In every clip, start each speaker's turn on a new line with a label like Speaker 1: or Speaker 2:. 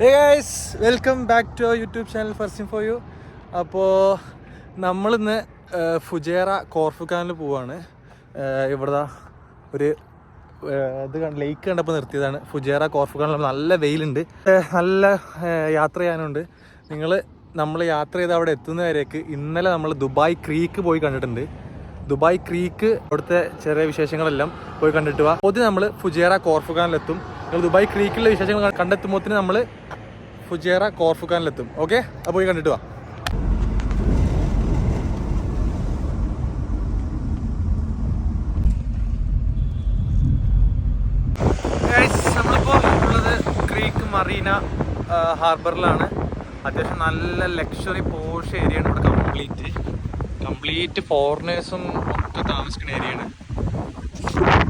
Speaker 1: Guys welcome back to YouTube channel Farsim for you അപ്പോൾ നമ്മളിന്ന് Fujairah കോർഫുഖാനിൽ പോവാണ്. ഇവിടെ ഒരു ഇത് ലേക്ക് കണ്ടപ്പോൾ നിർത്തിയതാണ്. ഫുജേറ കോർഫുഖാനിൽ നല്ല വെയിലുണ്ട്. നല്ല യാത്ര ചെയ്യാനുണ്ട്. നിങ്ങൾ നമ്മൾ യാത്ര ചെയ്ത് അവിടെ എത്തുന്നവരേക്ക് ഇന്നലെ നമ്മൾ ദുബായ് ക്രീക്ക് പോയി കണ്ടിട്ടുണ്ട്. ദുബായ് ക്രീക്ക് അവിടുത്തെ ചെറിയ വിശേഷങ്ങളെല്ലാം പോയി കണ്ടിട്ട് വാ. പൊതുവെ നമ്മൾ ഫുജേറ കോർഫുഖാനിലെത്തും നിങ്ങൾ ദുബായ് ക്രീക്കിലെ വിശേഷങ്ങൾ കണ്ടെത്തുമ്പോൾ നമ്മൾ ഫുജേറ കോർഫുഖാനിലെത്തും. ഓക്കെ? അപ്പോൾ പോയി കണ്ടിട്ട് വാ. ഉള്ളത് ക്രീക്ക് മറീന ഹാർബറിലാണ് അത്യാവശ്യം നല്ല ലക്ഷറി പോഷ് ഏരിയയാണ് ഇവിടെ കംപ്ലീറ്റ് കംപ്ലീറ്റ് ഫോറിനേഴ്സും ഒക്കെ താമസിക്കുന്ന ഏരിയയാണ്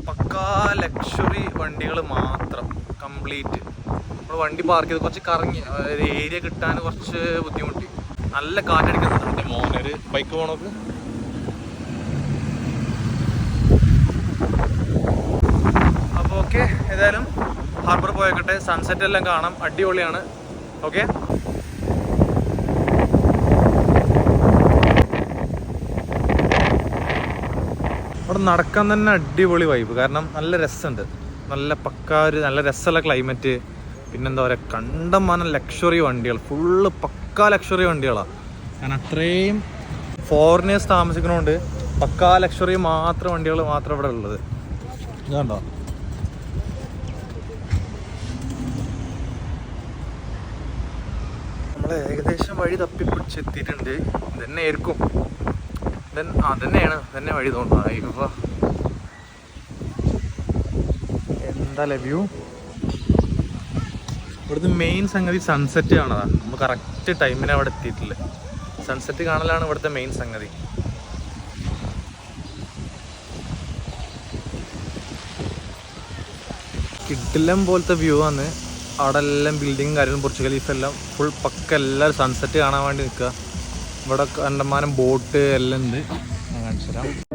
Speaker 1: പക്കാ ലക്ഷറി വണ്ടികൾ മാത്രം കംപ്ലീറ്റ് നമ്മൾ വണ്ടി പാർക്ക് ചെയ്ത് കുറച്ച് കറങ്ങി ഒരു ഏരിയ കിട്ടാൻ കുറച്ച് ബുദ്ധിമുട്ടി. നല്ല കാറ്റടിക്കുന്നുണ്ട് മോനൊരു ബൈക്ക് പോണോക്ക് അപ്പോൾ ഓക്കെ ഏതായാലും ഹാർബർ പോയേക്കട്ടെ. സൺസെറ്റ് എല്ലാം കാണാം. അടിപൊളിയാണ്. ഓക്കെ അവിടെ നടക്കാൻ തന്നെ അടിപൊളി വൈബ് കാരണം നല്ല രസമുണ്ട്. നല്ല പക്കാ ഒരു നല്ല രസമുള്ള ക്ലൈമറ്റ് പിന്നെന്താ പറയുക കണ്ടമാനം ലക്ഷറി വണ്ടികൾ. ഫുള്ള് പക്കാ ലക്ഷറി വണ്ടികളാണ് കാരണം അത്രയും ഫോറിനേഴ്സ് താമസിക്കണോണ്ട് പക്കാ ലക്ഷറി മാത്രം വണ്ടികൾ മാത്രം ഇവിടെ ഉള്ളത്. ഇതുണ്ടോ നമ്മൾ ഏകദേശം വഴി തപ്പിപ്പിടിച്ചെത്തിയിട്ടുണ്ട്. ഇതന്നെ ആയിരിക്കും. ആ തന്നെയാണ് തന്നെ വഴി തോന്നുന്നത് അയ്യോ എന്താ വ്യൂ? ഇവിടുന്ന് മെയിൻ സംഗതി സൺസെറ്റ് കാണതാ നമ്മൾ കറക്റ്റ് ടൈമിന് അവിടെ എത്തിയിട്ടില്ല. സൺസെറ്റ് കാണലാണ് ഇവിടുത്തെ മെയിൻ സംഗതി. കിഡിലം പോലത്തെ വ്യൂ ആണ്. അവിടെ എല്ലാം ബിൽഡിങ്ങും കാര്യങ്ങളും ബുർജ് ഖലീഫ എല്ലാം ഫുൾ പക്ക എല്ലാവരും സൺസെറ്റ് കാണാൻ വേണ്ടി നിൽക്കുക. ഇവിടെ കണ്ടമാനം ബോട്ട് എല്ലാം ഉണ്ട്. ഞാൻ കാണിച്ചു തരാം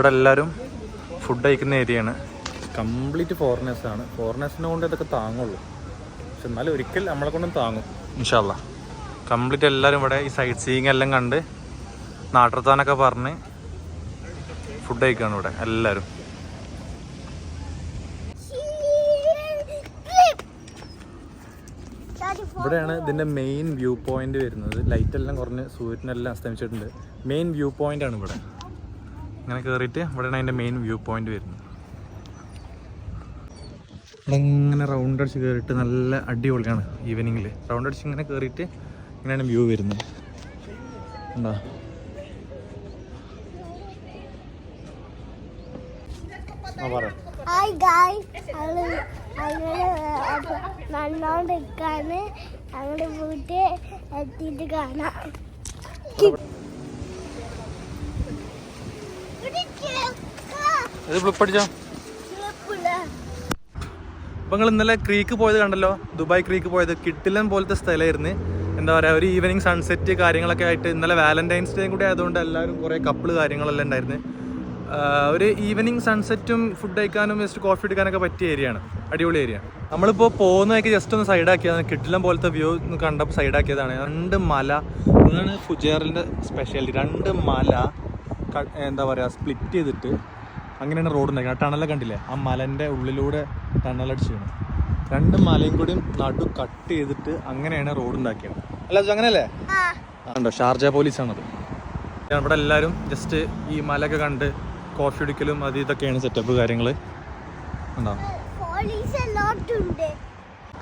Speaker 1: ഇവിടെ എല്ലാവരും ഫുഡ് കഴിക്കുന്ന ഏരിയയാണ് കംപ്ലീറ്റ് ഫോറിനേഴ്സ് ആണ്. ഫോറിനേഴ്സിനെ കൊണ്ട് ഇതൊക്കെ താങ്ങുള്ളൂ. പക്ഷെ എന്നാലും ഒരിക്കൽ നമ്മളെ കൊണ്ടും താങ്ങും. ഇൻഷാല്ല കംപ്ലീറ്റ് എല്ലാവരും ഇവിടെ ഈ സൈറ്റ് സീയിങ് എല്ലാം കണ്ട് നാട്ടിർത്താനൊക്കെ പറഞ്ഞ് ഫുഡ് കഴിക്കുകയാണ് ഇവിടെ എല്ലാവരും ഇവിടെയാണ് ഇതിന്റെ മെയിൻ വ്യൂ പോയിന്റ് വരുന്നത്. ലൈറ്റ് എല്ലാം കുറഞ്ഞ് സൂര്യനെല്ലാം അസ്തമിച്ചിട്ടുണ്ട്. മെയിൻ വ്യൂ പോയിന്റ് ആണ് ഇവിടെ. ഇങ്ങനെ കയറിയിട്ട് ഇവിടെയാണ് അതിന്റെ മെയിൻ വ്യൂ പോയിന്റ് വരുന്നത്. ഇങ്ങനെ റൗണ്ട് അടിച്ച് കയറിയിട്ട് നല്ല അടിപൊളിയാണ് ഈവനിങ്ങിൽ റൗണ്ട് അടിച്ച് ഇങ്ങനെ കയറിയിട്ട് ഇങ്ങനെയാണ് വ്യൂ വരുന്നത്. ഉണ്ടോ
Speaker 2: ഹായ് ഞങ്ങൾ അപ്പൊ നല്ലോണ്ടിരിക്കാണ് ഞങ്ങളുടെ വീട്ടിൽ എത്തിയിട്ട് കാണാം.
Speaker 1: ഇത് ഫ്ലിപ്പടിച്ചോ അപ്പൊ നിങ്ങൾ ഇന്നലെ ക്രീക്ക് പോയത് കണ്ടല്ലോ? ദുബായ് ക്രീക്ക് പോയത്. കിട്ടിലൻ പോലത്തെ സ്ഥലമായിരുന്നു. എന്താ പറയാ ഒരു ഈവനിങ് സൺസെറ്റ് കാര്യങ്ങളൊക്കെ ആയിട്ട് ഇന്നലെ വാലന്റൈൻസ് ഡേയും കൂടി ആയതുകൊണ്ട് എല്ലാവരും കുറേ കപ്പിൾ കാര്യങ്ങളെല്ലാം ഉണ്ടായിരുന്നു. ഒരു ഈവനിങ് സൺസെറ്റും ഫുഡ് കഴിക്കാനും ജസ്റ്റ് കോഫി എടുക്കാനൊക്കെ പറ്റിയ ഏരിയയാണ് അടിപൊളി ഏരിയ നമ്മളിപ്പോൾ പോകുന്നതൊക്കെ ജസ്റ്റ് ഒന്ന് സൈഡാക്കിയതാണ് കിട്ടിലം പോലത്തെ വ്യൂ ഒന്ന് കണ്ടപ്പോൾ സൈഡാക്കിയതാണ് രണ്ട് മല. അതാണ് ഫുജേറിന്റെ സ്പെഷ്യാലിറ്റി രണ്ട് മല എന്താ പറയുക സ്പ്ലിറ്റ് ചെയ്തിട്ട് അങ്ങനെയാണ് റോഡ് ഉണ്ടാക്കി ആ ടണലൊക്കെ കണ്ടില്ലേ? ആ മലന്റെ ഉള്ളിലൂടെ ടണലടിച്ച് വീണു രണ്ട് മലയും കൂടിയും നടു കട്ട് ചെയ്തിട്ട് അങ്ങനെയാണ് റോഡ് ഉണ്ടാക്കിയത്. അല്ല അങ്ങനെയല്ലേ? ഉണ്ടോ ഷാർജ പോലീസാണത്. ഇവിടെ എല്ലാവരും ജസ്റ്റ് ഈ മലയൊക്കെ കണ്ട് കോഫി കുടിക്കലും അത് ഇതൊക്കെയാണ് സെറ്റപ്പ് കാര്യങ്ങൾ ഉണ്ടോ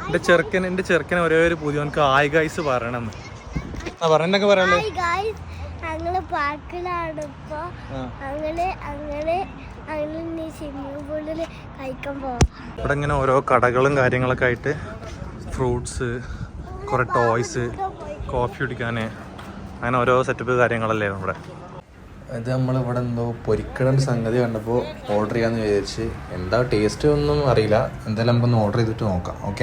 Speaker 1: എന്റെ ചെറുക്കൻ എന്റെ ചെറുക്കൻ ഒരേ ഒരു പുതിയ അവനക്ക് ആയി ഗൈസ് പറയണമെന്ന്. ആ പറഞ്ഞൊക്കെ പറയാനുള്ളത്?
Speaker 2: ഞങ്ങൾ പാർക്കിലാണ് ഇപ്പോ.
Speaker 1: ആ.
Speaker 2: ഞങ്ങൾ
Speaker 1: ഇവിടെ ഇങ്ങനെ ഓരോ കടകളും കാര്യങ്ങളൊക്കെ ആയിട്ട് ഫ്രൂട്ട്സ് കുറേ ടോയ്സ് കോഫി കുടിക്കാൻ അങ്ങനെ ഓരോ സെറ്റപ്പ് കാര്യങ്ങളല്ലേ നമ്മുടെ ഇത് നമ്മൾ ഇവിടെ എന്തോ പൊരിക്കണ സംഗതി കണ്ടപ്പോൾ ഓർഡർ ചെയ്യാമെന്ന് വിചാരിച്ച്. എന്താ ടേസ്റ്റ് ഒന്നും അറിയില്ല. എന്തായാലും നമുക്കൊന്ന് ഓർഡർ ചെയ്തിട്ട് നോക്കാം. ഓക്കെ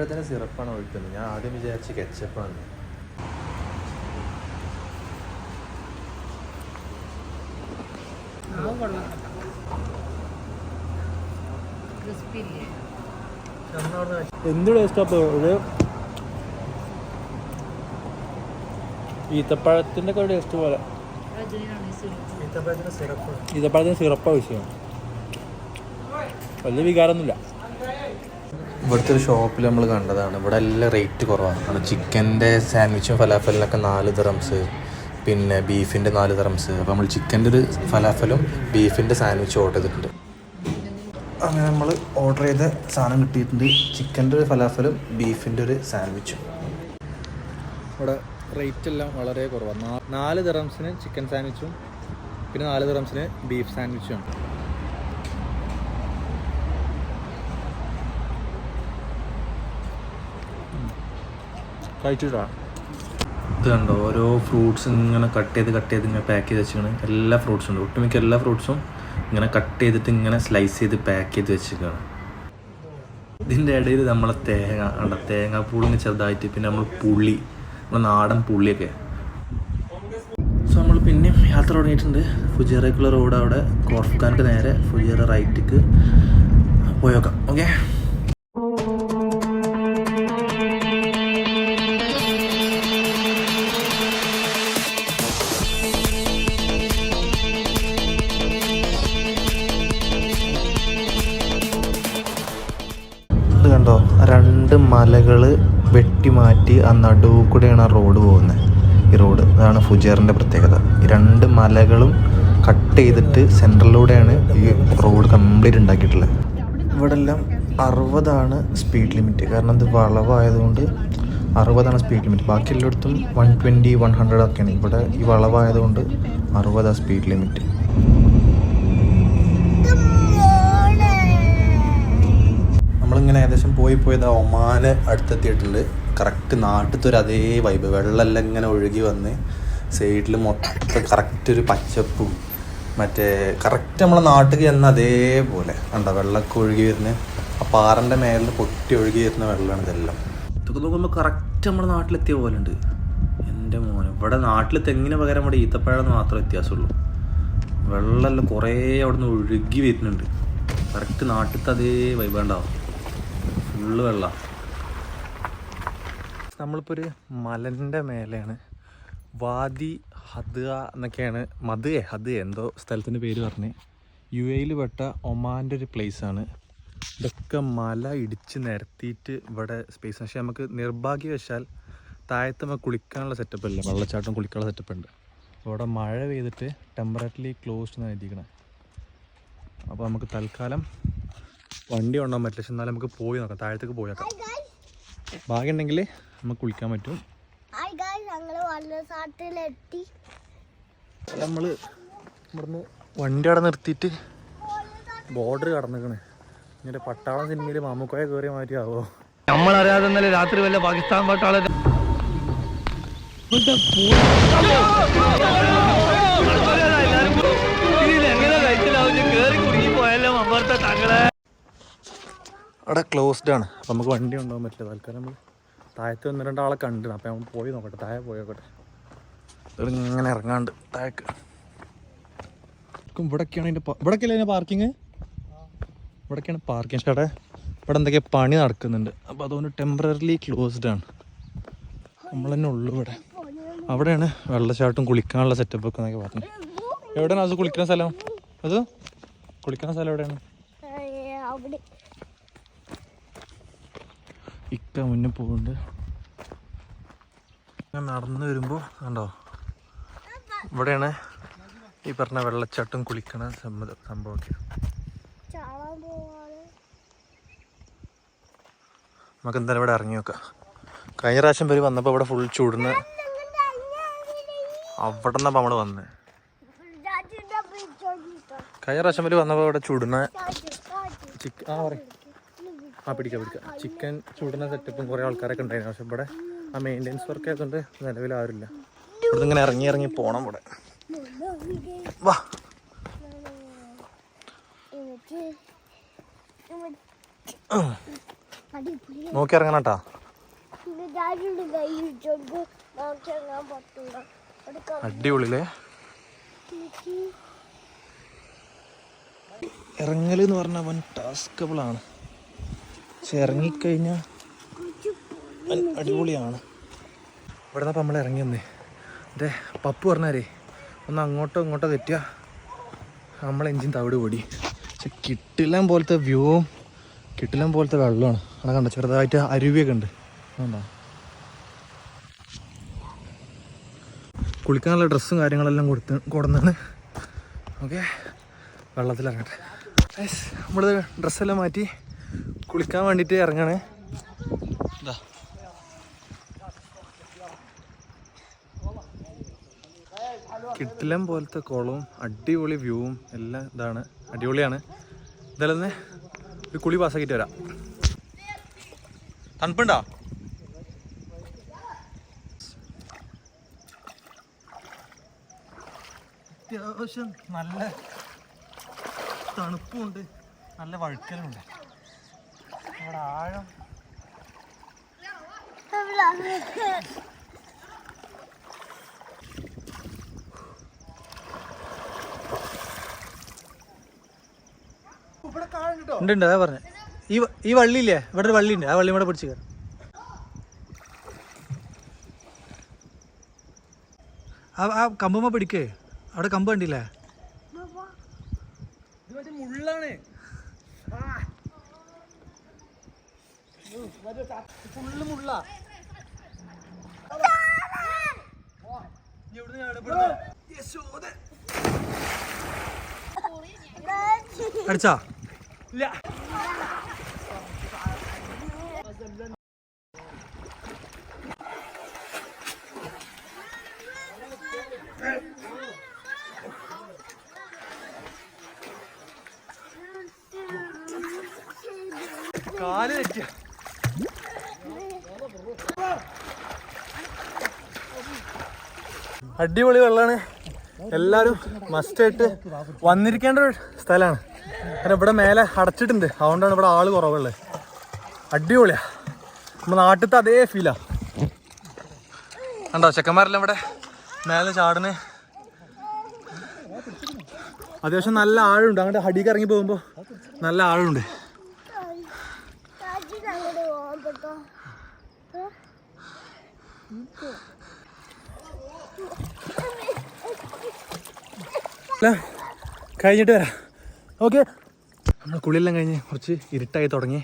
Speaker 1: ഈത്തപ്പഴത്തിന്റെ സിറപ്പാണ് ഒഴിക്കുന്നത്. ഞാൻ ആദ്യം വിചാരിച്ച് കെച്ചപ്പാണ്. എന്ത് ടേസ്റ്റ് അപ്പോൾ ഒരു ഈത്തപ്പഴത്തിന്റെ ഒക്കെ ടേസ്റ്റ് പോലെ.
Speaker 3: സിറപ്പ്?
Speaker 1: ഈത്തപ്പഴത്തിന് സിറപ്പ് ആവശ്യമാണ്. വലിയ വികാരമൊന്നുമില്ല. ഇവിടുത്തെ ഒരു ഷോപ്പിൽ നമ്മൾ കണ്ടതാണ്. ഇവിടെ എല്ലാം റേറ്റ് കുറവാണ്. ചിക്കന്റെ സാൻഡ്വിച്ചും ഫലാഫലിനൊക്കെ നാല് ദിറംസ് പിന്നെ ബീഫിന്റെ നാല് ദിറംസ് അപ്പോൾ നമ്മൾ ചിക്കന്റെ ഒരു ഫലാഫലും ബീഫിന്റെ സാൻഡ്വിച്ചും ഓർഡർ ചെയ്തിട്ടുണ്ട്. അങ്ങനെ നമ്മൾ ഓർഡർ ചെയ്ത സാധനം കിട്ടിയിട്ടുണ്ട്. ചിക്കന്റെ ഒരു ഫലാഫലും ബീഫിന്റെ ഒരു സാൻഡ്വിച്ചും ഇവിടെ റേറ്റ് എല്ലാം വളരെ കുറവാണ് നാല് ദിറംസിന് ചിക്കൻ സാൻഡ്വിച്ചും പിന്നെ നാല് ദിറംസിന് ബീഫ് സാൻഡ്വിച്ചും ഉണ്ട് കഴിച്ചിട്ടാ? ഇത് കണ്ടോ ഓരോ ഫ്രൂട്ട്സ് ഇങ്ങനെ കട്ട് ചെയ്ത് കട്ട് ചെയ്ത് ഇങ്ങനെ പാക്ക് ചെയ്ത് വെച്ചിരിക്കണം. എല്ലാ ഫ്രൂട്ട്സും ഉണ്ട്. ഒട്ടുമിക്ക എല്ലാ ഫ്രൂട്ട്സും ഇങ്ങനെ കട്ട് ചെയ്തിട്ട് ഇങ്ങനെ സ്ലൈസ് ചെയ്ത് പാക്ക് ചെയ്ത് വെച്ചിരിക്കുകയാണ് ഇതിന്റെ ഇടയിൽ നമ്മളെ തേങ്ങ കണ്ട? തേങ്ങാപ്പൂളിന് ചെറുതായിട്ട് പിന്നെ നമ്മൾ പുളി നമ്മുടെ നാടൻ പുളിയൊക്കെ. സോ നമ്മൾ പിന്നെയും യാത്ര തുടങ്ങിയിട്ടുണ്ട്. ഫുജേറയ്ക്കുള്ള റോഡ് അവിടെ. കോർഫ്ഖാന്റെ നേരെ ഫുജേറ റൈറ്റിക്ക് പോയേക്കാം. ഓക്കെ രണ്ട് മലകൾ വെട്ടിമാറ്റി ആ നടുവിൽ കൂടെയാണ് ആ റോഡ് പോകുന്നത് ഈ റോഡ് അതാണ് ഫുജേറിന്റെ പ്രത്യേകത. ഈ രണ്ട് മലകളും കട്ട് ചെയ്തിട്ട് സെൻട്രലിലൂടെയാണ് ഈ റോഡ് കംപ്ലീറ്റ് ഉണ്ടാക്കിയിട്ടുള്ളത്. ഇവിടെ എല്ലാം അറുപതാണ് സ്പീഡ് ലിമിറ്റ്. കാരണം ഇത് വളവായതുകൊണ്ട് അറുപതാണ് സ്പീഡ് ലിമിറ്റ്. ബാക്കി എല്ലായിടത്തും വൺ ട്വന്റി വൺ ഹൺഡ്രഡ് ഒക്കെയാണ്. ഇവിടെ ഈ വളവായതുകൊണ്ട് അറുപതാണ് സ്പീഡ് ലിമിറ്റ്. നമ്മളിങ്ങനെ ഏകദേശം പോയി പോയത് ഒമാന് അടുത്തെത്തിയിട്ടുണ്ട്. കറക്റ്റ് നാട്ടിലത്തെ ഒരു അതേ വൈബ് വെള്ളമെല്ലാം ഇങ്ങനെ ഒഴുകി വന്ന് സൈഡിൽ മൊത്തം കറക്റ്റ് ഒരു പച്ചപ്പും മറ്റേ കറക്റ്റ് നമ്മളെ നാട്ടിൽ ചെന്ന അതേപോലെ. കണ്ടോ? വെള്ളമൊക്കെ ഒഴുകി വരുന്ന ആ പാറന്റെ മേലിൽ പൊട്ടി ഒഴുകി വരുന്ന വെള്ളമാണ് ഇതെല്ലാം. ഇതൊക്കെ നോക്കുമ്പോൾ കറക്റ്റ് നമ്മുടെ നാട്ടിലെത്തിയ പോലെ ഉണ്ട് എന്റെ മോനെ ഇവിടെ നാട്ടിൽ തെങ്ങിന് പകരം ഇവിടെ ഈത്തപ്പഴം മാത്രമേ വ്യത്യാസമുള്ളൂ. വെള്ളമെല്ലാം കുറേ അവിടെ നിന്ന് ഒഴുകി വരുന്നുണ്ട്. കറക്റ്റ് നാട്ടിലത്തെ അതേ വൈബുണ്ടാവും ഫുള്ള് വെള്ളം. നമ്മളിപ്പോൾ ഒരു മലന്റെ മേലെയാണ്. വാദി ഹദ് എന്നൊക്കെയാണ്. മദ് ഹദ് എന്തോ സ്ഥലത്തിന്റെ പേര് പറഞ്ഞ്. യു എയിൽ പെട്ട ഒമാന്റെ ഒരു ആണ്. ഇതൊക്കെ മല ഇടിച്ച് നിരത്തിയിട്ട് ഇവിടെ സ്പേസ് പക്ഷേ നമുക്ക് നിർഭാഗ്യവശാൽ താഴത്ത് നമുക്ക് കുളിക്കാനുള്ള സെറ്റപ്പ് ഇല്ല. വെള്ളച്ചാട്ടം കുളിക്കാനുള്ള സെറ്റപ്പ് ഉണ്ട് ഇവിടെ മഴ പെയ്തിട്ട് ടെമ്പറേറ്റ്ലി ക്ലോസ്ഡ് എന്നാണ് എഴുതിക്കണേ അപ്പോൾ നമുക്ക് തൽക്കാലം വണ്ടി കൊണ്ടുപോകാൻ പറ്റില്ല. പക്ഷെ എന്നാലും നമുക്ക് പോയി നോക്കാം. താഴത്തേക്ക് പോയി നോക്കാം. ഭാഗ്യമുണ്ടെങ്കിൽ നമുക്ക് കുളിക്കാൻ പറ്റും.
Speaker 2: നമ്മൾ
Speaker 1: നമ്മൾ ഇവിടുന്ന് വണ്ടി അവിടെ നിർത്തിയിട്ട് ബോർഡർ കടന്നിരിക്കണ് ഇങ്ങനെ പട്ടാളം സിനിമയിൽ മാമുക്കോയ കയറിയ മാറ്റി ആവോ?
Speaker 4: നമ്മളറിയാതെ ഇന്നലെ രാത്രി വല്ല പാകിസ്ഥാൻ പട്ടാള
Speaker 1: അവിടെ ക്ലോസ്ഡ് ആണ്. അപ്പം നമുക്ക് വണ്ടി ഉണ്ടാകാൻ പറ്റില്ല. തൽക്കാലം നമ്മൾ താഴത്ത് ഒന്ന് രണ്ടാളെ കണ്ടു അപ്പം നമ്മൾ പോയി നോക്കട്ടെ. താഴെ പോയി നോക്കട്ടെ. ഇങ്ങനെ ഇറങ്ങാണ്ട് താഴേക്ക്. ഇവിടൊക്കെയാണ് അതിന്റെ ഇവിടൊക്കെയല്ലേ അതിന്റെ പാർക്കിങ് ഇവിടൊക്കെയാണ് പാർക്കിംഗ് ചേട്ടാ ഇവിടെ എന്തൊക്കെയോ പണി നടക്കുന്നുണ്ട്. അപ്പോൾ അതുകൊണ്ട് ടെമ്പററിലി ക്ലോസ്ഡ് ആണ്. നമ്മൾ തന്നെ ഉള്ളു ഇവിടെ. അവിടെയാണ് വെള്ളച്ചാട്ടം കുളിക്കാനുള്ള സെറ്റപ്പ് ഒക്കെ എന്നൊക്കെ പറഞ്ഞു എവിടെയാണ് അത് കുളിക്കുന്ന സ്ഥലം? അത്? കുളിക്കുന്ന സ്ഥലം എവിടെയാണ്
Speaker 2: അവിടെ
Speaker 1: ഇക്ക മുന്നേ പോകുന്നുണ്ട്. ഞാൻ നടന്നു വരുമ്പോൾ കണ്ടോ? ഇവിടെയാണ് ഈ പറഞ്ഞ വെള്ളച്ചാട്ടം കുളിക്കണ സംഭവ സംഭവമൊക്കെ. നമുക്ക് എന്തായാലും ഇവിടെ ഇറങ്ങി നോക്കാം. കഴിഞ്ഞ പ്രാവശ്യം പേര് വന്നപ്പോൾ ഇവിടെ ഫുൾ ചൂടുന്ന അവിടെ നിന്നപ്പോൾ നമ്മൾ വന്നത് കഴിഞ്ഞ പ്രാവശ്യം പേര് വന്നപ്പോൾ ഇവിടെ ചൂടുന്ന ചിക്കൻ ആ പറയും. ആ പിടിക്കാം പിടിക്കാം. ചിക്കൻ ചൂടുന്ന സെറ്റപ്പും കുറേ ആൾക്കാരൊക്കെ ഉണ്ടായിരുന്നു. പക്ഷെ ഇവിടെ ആ മെയിന്റെനൻസ് വർക്ക് ആയതുകൊണ്ട് നിലവിൽ ആരുമില്ല. ഇവിടെ ഇങ്ങനെ ഇറങ്ങി ഇറങ്ങി പോണം ഇവിടെ. വാ. നോക്കി ഇറങ്ങണം കേട്ടാ അടിപൊളിയില്ലേ? ഇറങ്ങൽ എന്ന് പറഞ്ഞാൽ വൻ ടാസ്കബിൾ ആണ്. പക്ഷെ ഇറങ്ങിക്കഴിഞ്ഞാൽ അടിപൊളിയാണ്. ഇവിടെ നിന്നപ്പോൾ നമ്മൾ ഇറങ്ങി വന്നേ. എന്റെ പപ്പു പറഞ്ഞാലേ ഒന്ന് അങ്ങോട്ടോ ഇങ്ങോട്ടോ തെറ്റുക നമ്മളെ എഞ്ചിൻ തവിട് പൊടി. പക്ഷെ കിട്ടില്ലാൻ പോലത്തെ വ്യൂവും കിട്ടില്ലാൻ പോലത്തെ വെള്ളമാണ്. അവിടെ കണ്ടോ ചെറുതായിട്ട് അരുവിയൊക്കെ ഉണ്ട്. കണ്ടോ. കുളിക്കാനുള്ള ഡ്രസ്സും കാര്യങ്ങളെല്ലാം കൊടുത്ത് കൊടുന്നാണ് ഓക്കെ വെള്ളത്തിലിറങ്ങട്ടെ. നമ്മൾ ഡ്രസ്സെല്ലാം മാറ്റി. കുളിക്കാൻ വേണ്ടിയിട്ട് ഇറങ്ങണേ. ഇതാ കിട്ടിലം പോലത്തെ കുളവും അടിപൊളി വ്യൂവും എല്ലാം ഇതാണ്. അടിപൊളിയാണ്. ഇതെല്ലാം ഒരു കുളി പാസ്സാക്കിയിട്ട് വരാം. തണുപ്പുണ്ടോ? അത്യാവശ്യം നല്ല തണുപ്പുണ്ട്. നല്ല വഴുക്കലുമുണ്ട് അവിടെ ആഴം. ഉണ്ട് ഉണ്ട് അതാ പറഞ്ഞ. ഈ ഈ വള്ളിയില്ലേ? ഇവിടെ ഒരു വള്ളിയുണ്ട്. ആ വള്ളി ഇവിടെ പിടിച്ച് കയറും ആ ആ കമ്പുമ്മ പിടിക്കേ. അവിടെ കമ്പ് കണ്ടില്ലേ? മുള്ളാണ്. ഫുള്ള് മുള്ള. അടിച്ചാ? ഇല്ല. അടിപൊളി വെള്ളമാണ് എല്ലാവരും മസ്റ്റായിട്ട് വന്നിരിക്കേണ്ട ഒരു സ്ഥലമാണ് കാരണം ഇവിടെ മേലെ അടച്ചിട്ടുണ്ട്. അതുകൊണ്ടാണ് ഇവിടെ ആൾ കുറവുള്ളത്. അടിപൊളിയാ. നമ്മുടെ നാട്ടിലത്തെ അതേ ഫീലാ കണ്ടോ ചെക്കന്മാരെല്ലാം ഇവിടെ മേലെ ചാടുന്ന. അത്യാവശ്യം നല്ല ആഴുണ്ട് അങ്ങോട്ട് ഹടിക്ക് ഇറങ്ങി പോകുമ്പോൾ നല്ല ആഴുണ്ട്
Speaker 2: ഡാഡി അങ്ങോട്ട് പോകാൻ പറ്റോ
Speaker 1: അല്ല കഴിഞ്ഞിട്ട് വരാം. ഓക്കെ. നമ്മൾ കുളിയെല്ലാം കഴിഞ്ഞ് കുറച്ച് ഇരുട്ടായി തുടങ്ങി.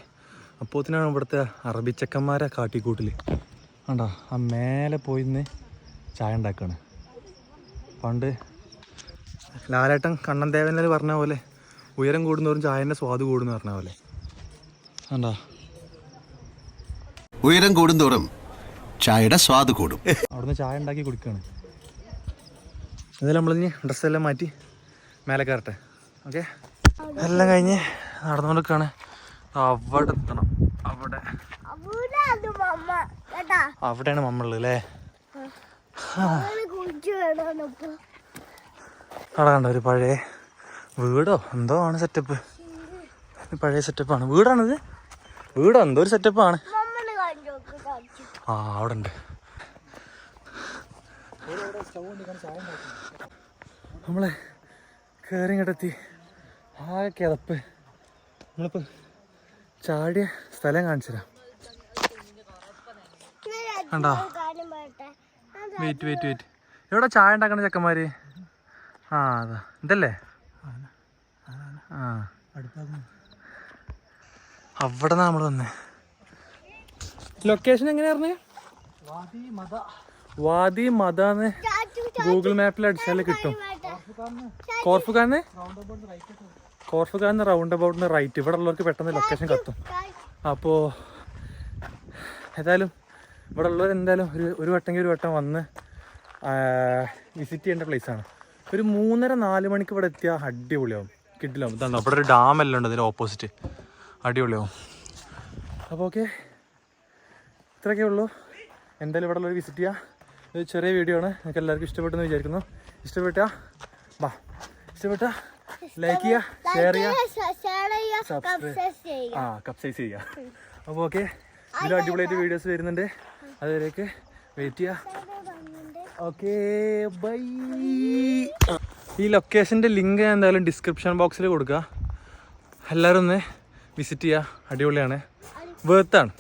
Speaker 1: അപ്പോത്തിനാണ് ഇവിടുത്തെ അറബിച്ചക്കന്മാരെ കാട്ടിക്കൂട്ടിൽ കണ്ടോ? ആ മേലെ പോയി നിന്ന് ചായ ഉണ്ടാക്കുകയാണ് പണ്ട് ലാലേട്ടൻ കണ്ണൻ ദേവനിൽ പറഞ്ഞ പോലെ ഉയരം കൂടുന്നവരും ചായന്റെ സ്വാദ് കൂടുന്നു പറഞ്ഞ പോലെ. കണ്ടോ?
Speaker 5: ഉയരം കൂടുന്തോറും ചായയുടെ സ്വാദ് കൂടും.
Speaker 1: അവിടുന്ന് ചായ ഉണ്ടാക്കി കുടിക്കുകയാണ് എന്നാലും നമ്മളിനി ഡ്രസ്സെല്ലാം മാറ്റി മേലെ കയറട്ടെ. ഓക്കെ എല്ലാം കഴിഞ്ഞ് നടന്നുകൊണ്ടിരിക്കുകയാണ്. അവിടെ എത്തണം. അവിടെ. അവിടെയാണ് മമ്മൾ അല്ലേ? അവിടെ കണ്ട ഒരു പഴയ വീടോ? എന്തോ ആണ് സെറ്റപ്പ് പഴയ സെറ്റപ്പാണ് വീടാണിത് വീടോ? എന്തോ ഒരു സെറ്റപ്പാണ് ആ അവിടെ ഉണ്ട്. നമ്മളെ കയറി ഇങ്ങോട്ടെത്തി ആകെ കിതപ്പ് നമ്മളിപ്പോൾ ചാടിയ സ്ഥലം കാണിച്ചു തരാം കണ്ടോ? വെയിറ്റ് വെയിറ്റ് വെയിറ്റ് എവിടെ ചായ ഉണ്ടാക്കണ ചെക്കന്മാര്? ആ അതാ. ഇതല്ലേ? ആ. അവിടെ നമ്മൾ വന്നേ? ലൊക്കേഷൻ എങ്ങനെയായിരുന്നു വാദി മത. വാദി മത ഗൂഗിൾ മാപ്പിൽ അടിച്ചാൽ കിട്ടും. കോർഫുഖാന്ന് കോർഫുഖാന്ന് റൗണ്ട് അബൌട്ടിന് റൈറ്റ് ഇവിടെ ഉള്ളവർക്ക് പെട്ടെന്ന് ലൊക്കേഷൻ കത്തും. അപ്പോൾ ഏതായാലും ഇവിടെ ഉള്ളവർ എന്തായാലും ഒരു ഒരു വട്ടമെങ്കിൽ ഒരു വട്ടം വന്ന് വിസിറ്റ് ചെയ്യേണ്ട പ്ലേസ് ആണ്. ഒരു മൂന്നര നാല് മണിക്ക് ഇവിടെ എത്തിയാൽ അടിപൊളിയാവും. കിട്ടില്ല ഇതാണ് അവിടെ ഒരു ഡാം എല്ലാം ഉണ്ട് ഇതിന് ഓപ്പോസിറ്റ് അടിപൊളിയാവും. അപ്പോൾ ഓക്കെ ഇത്രയൊക്കെ ഉള്ളൂ. എന്തായാലും ഇവിടെ ഉള്ളവർ വിസിറ്റ് ചെയ്യുക ഇത് ചെറിയ വീഡിയോ ആണ്. നിങ്ങൾക്ക് എല്ലാവർക്കും ഇഷ്ടപ്പെട്ടെന്ന് വിചാരിക്കുന്നു. ഇഷ്ടപ്പെട്ടാ ബാ ഇഷ്ടപ്പെട്ട? ലൈക്ക് ചെയ്യുക ഷെയർ ചെയ്യുക.
Speaker 2: സബ്സ്ക്രൈബ്
Speaker 1: ആ കബ്സൈസ് സൈസ് ചെയ്യുക അപ്പോൾ ഓക്കെ ഇതിലും അടിപൊളിയായിട്ട് വീഡിയോസ് വരുന്നുണ്ട്. അതുവരെയൊക്കെ വെയിറ്റ് ചെയ്യുക ഓക്കെ ബൈ ഈ ലൊക്കേഷന്റെ ലിങ്ക് ഞാൻ എന്തായാലും ഡിസ്ക്രിപ്ഷൻ ബോക്സിൽ കൊടുക്കുക എല്ലാവരും ഒന്ന് വിസിറ്റ് ചെയ്യുക അടിപൊളിയാണ്. വേർത്താണ്